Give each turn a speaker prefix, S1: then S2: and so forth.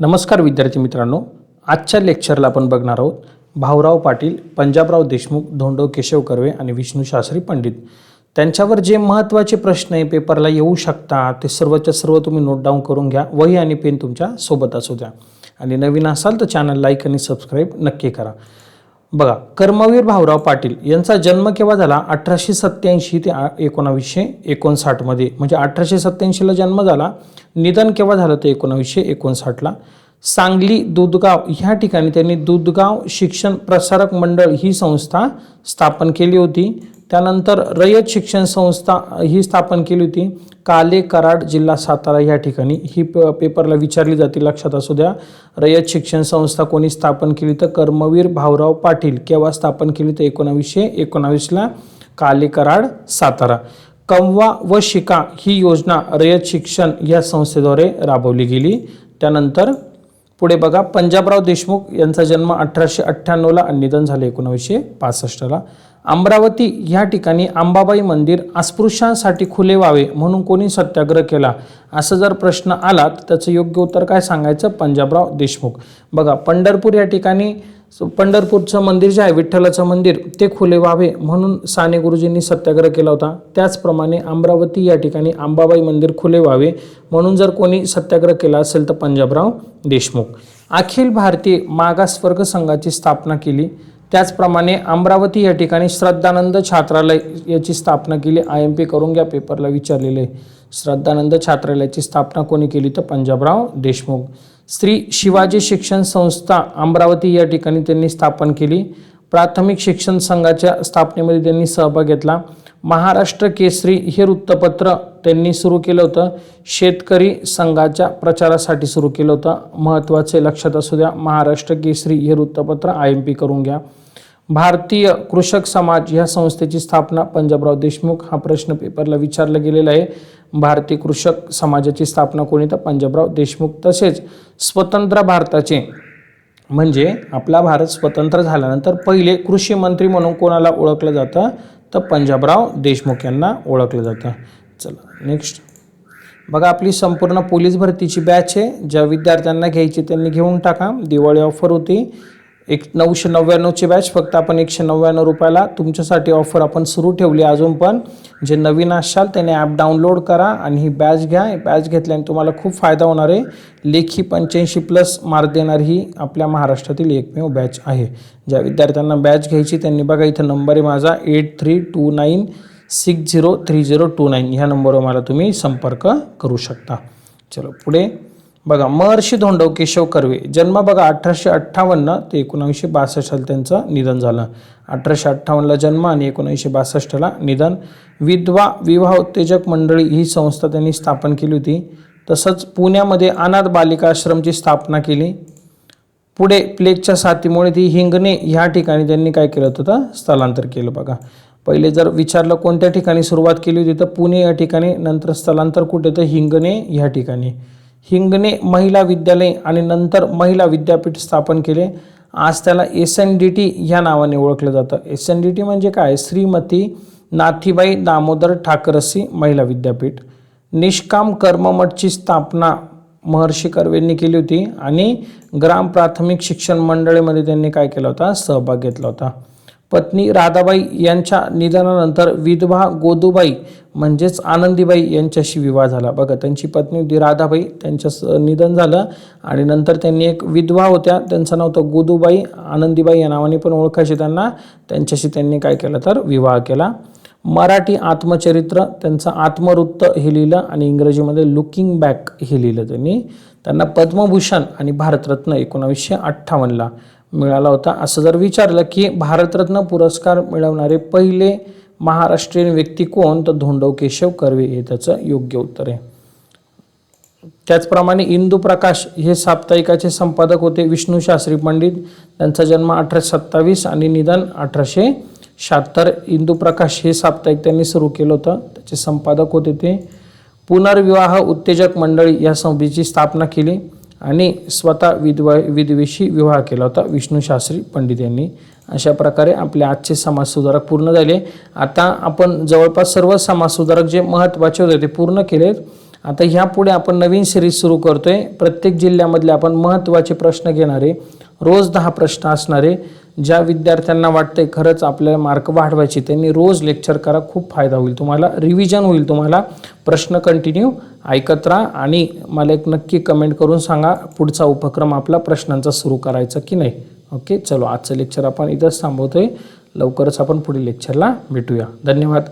S1: नमस्कार विद्यार्थी मित्रांनो आजच्या लेक्चरला आपण बघणार आहोत भाऊराव पाटील पंजाबराव देशमुख धोंडो केशव कर्वे आणि विष्णू शास्त्री पंडित. त्यांच्यावर जे महत्त्वाचे प्रश्न आहे पेपरला येऊ शकतात ते सर्वच्या सर्व तुम्ही नोट डाऊन करून घ्या वही आणि पेन तुमच्यासोबत असू द्या. आणि नवीन असाल तर चॅनल लाईक आणि सबस्क्राईब नक्की करा. बघा कर्मवीर भाऊराव पाटील यांचा जन्म केव्हा झाला? अठराशे सत्याऐंशी ते एकोणावीसशे एकोणसाठमध्ये म्हणजे अठराशे सत्याऐंशीला जन्म झाला. निधन केव्हा झालं ते एकोणावीसशे एकोणसाठला सांगली दुधगाव ह्या ठिकाणी त्यांनी दुधगाव शिक्षण प्रसारक मंडळ ही संस्था स्थापन केली होती. त्यानंतर रयत शिक्षण संस्था ही स्थापन केली होती. काले कराड जिल्हा सातारा या ठिकाणी. ही प पेपरला विचारली जाते लक्षात असू द्या. रयत शिक्षण संस्था कोणी स्थापन केली तर कर्मवीर भाऊराव पाटील केव्हा स्थापन केली तर एकोणावीसशे एकोणावीसला काले कराड सातारा. कमवा व शिका ही योजना रयत शिक्षण या संस्थेद्वारे राबवली गेली. त्यानंतर पुढे बघा पंजाबराव देशमुख यांचा जन्म अठराशे अठ्ठ्याण्णवला आणि निधन झाले एकोणावीसशे पासष्टला अमरावती या ठिकाणी अंबाबाई मंदिर अस्पृश्यांसाठी खुले व्हावे म्हणून कोणी सत्याग्रह केला? असं जर प्रश्न आला तर त्याचं योग्य उत्तर काय सांगायचं? पंजाबराव देशमुख. बघा पंढरपूर या ठिकाणी पंढरपूरचं मंदिर जे आहे विठ्ठलाचं मंदिर ते खुले व्हावे म्हणून साने गुरुजींनी सत्याग्रह केला होता. त्याचप्रमाणे अमरावती या ठिकाणी अंबाबाई मंदिर खुले व्हावे म्हणून जर कोणी सत्याग्रह केला असेल तर पंजाबराव देशमुख. अखिल भारतीय मागासवर्ग संघाची स्थापना केली. त्याचप्रमाणे अमरावती या ठिकाणी श्रद्धानंद छात्रालय याची स्थापना केली. आय एम पी करून घ्या पेपरला विचारलेले. श्रद्धानंद छात्रालयाची स्थापना कोणी केली तर पंजाबराव देशमुख. श्री शिवाजी शिक्षण संस्था अमरावती या ठिकाणी त्यांनी स्थापन केली. प्राथमिक शिक्षण संघाच्या स्थापनेमध्ये त्यांनी सहभाग घेतला. महाराष्ट्र केसरी हे वृत्तपत्र त्यांनी सुरू केलं होतं. शेतकरी संघाच्या प्रचारासाठी सुरू केलं होतं. महत्त्वाचे लक्षात असू द्या. महाराष्ट्र केसरी हे वृत्तपत्र आय एम पी करून घ्या. भारतीय कृषक समाज या संस्थेची स्थापना पंजाबराव देशमुख हा प्रश्न पेपरला विचारला गेलेला आहे. भारतीय कृषक समाजाची स्थापना कोणी? तर पंजाबराव देशमुख तसेच स्वतंत्र भारताचे म्हणजे आपला भारत स्वतंत्र झाल्यानंतर पहिले कृषी मंत्री म्हणून कोणाला ओळखलं जातं? तर पंजाबराव देशमुख यांना ओळखलं जातं. चला नेक्स्ट बघा आपली संपूर्ण पोलीस भरतीची बॅच आहे. ज्या विद्यार्थ्यांना घ्यायची त्यांनी घेऊन टाका. दिवाळी ऑफर होती. एक नऊशे नव्याण्णवची बॅच फक्त आपण एकशे नव्याण्णव रुपयाला तुमच्यासाठी ऑफर आपण सुरू ठेवली अजून पण. जे नवीन असाल त्याने ॲप डाउनलोड करा आणि ही बॅच घ्या. बॅच घेतल्याने तुम्हाला खूप फायदा होणार आहे. लेखी पंच्याऐंशी प्लस मार्क देणारी ही आपल्या महाराष्ट्रातील एकमेव बॅच आहे. ज्या विद्यार्थ्यांना बॅच घ्यायची त्यांनी बघा इथं नंबर आहे माझा. Eight three two nine six zero three zero two nine ह्या नंबरवर मला तुम्ही संपर्क करू शकता. चलो पुढे. बघा महर्षी धोंडव केशव कर्वे. जन्म बघा अठराशे अठ्ठावन्न ते एकोणावीसशे बासष्टला त्यांचं निधन झालं. अठराशे अठ्ठावन्नला जन्म आणि एकोणीसशे बासष्टला निधन. विधवा विवाह उत्तेजक मंडळी ही संस्था त्यांनी स्थापन केली होती. तसंच पुण्यामध्ये अनाथ बालिका आश्रमची स्थापना केली. पुढे प्लेगच्या साथीमुळे ती हिंगणे ह्या ठिकाणी त्यांनी काय केलं होतं? स्थलांतर केलं बघा. पहिले जर विचारलं कोणत्या ठिकाणी सुरुवात केली होती तर पुणे या ठिकाणी नंतर स्थलांतर कुठे तर हिंगणे ह्या ठिकाणी. हिंगणे महिला विद्यालय आणि नंतर महिला विद्यापीठ स्थापन केले. आज त्याला एस एन डी टी ह्या नावाने ओळखलं जातं. एस एन डी टी म्हणजे काय? श्रीमती नाथीबाई दामोदर ठाकरसी महिला विद्यापीठ. निष्काम कर्ममठची स्थापना महर्षी कर्वेंनी केली होती आणि ग्राम प्राथमिक शिक्षण मंडळीमध्ये त्यांनी काय केला होता? सहभाग घेतला होता. पत्नी राधाबाई यांच्या निधनानंतर विधवा गोदूबाई म्हणजेच आनंदीबाई यांच्याशी विवाह झाला. बघा त्यांची पत्नी होती राधाबाई त्यांच्या निधन झालं आणि नंतर त्यांनी एक विधवा होत्या. त्यांचं नाव होतं गोदूबाई. आनंदीबाई या नावाने पण ओळखायचे त्यांना. त्यांच्याशी त्यांनी काय केलं तर विवाह केला. मराठी आत्मचरित्र त्यांचं आत्मवृत्त हे लिहिलं आणि इंग्रजीमध्ये लुकिंग बॅक हे लिहिलं त्यांनी. त्यांना पद्मभूषण आणि भारतरत्न एकोणावीसशे अठ्ठावन्नला मिळाला होता. असं जर विचारलं की भारतरत्न पुरस्कार मिळवणारे पहिले महाराष्ट्रीयन व्यक्ती कोण? तर धोंडव केशव कर्वे हे त्याचं योग्य उत्तर आहे. त्याचप्रमाणे इंदू प्रकाश हे साप्ताहिकाचे संपादक होते. विष्णू शास्त्री पंडित. त्यांचा जन्म अठराशे सत्तावीस आणि निधन अठराशे शहात्तर. इंदू प्रकाश हे साप्ताहिक त्यांनी सुरू केलं होतं. त्याचे संपादक होते ते. पुनर्विवाह उत्तेजक मंडळी या संस्थेची स्थापना केली. आणि स्वतः विधवा विधवेशी विवाह केला होता. विष्णू शास्त्री पंडित यांनी. अशा प्रकारे आपले आजचे समाजसुधारक पूर्ण झाले. आता आपण जवळपास सर्व समाजसुधारक जे महत्त्वाचे होते ते पूर्ण केलेत. आता ह्यापुढे आपण नवीन सिरीज सुरू करतोय. प्रत्येक जिल्ह्यामधले आपण महत्त्वाचे प्रश्न घेणारे रोज दहा प्रश्न असणारे ज्या विद्यार्थ्यांना वाटतंय खरंच आपल्याला मार्क वाढवायचे त्यांनी रोज लेक्चर करा खूप फायदा होईल तुम्हाला. रिव्हिजन होईल तुम्हाला. प्रश्न कंटिन्यू ऐकत राहा आणि मला एक नक्की कमेंट करून सांगा पुढचा उपक्रम आपला प्रश्नांचा सुरू करायचा की नाही. ओके चलो आजचं लेक्चर आपण इथंच थांबवतोय. लवकरच आपण पुढील लेक्चरला भेटूया. धन्यवाद.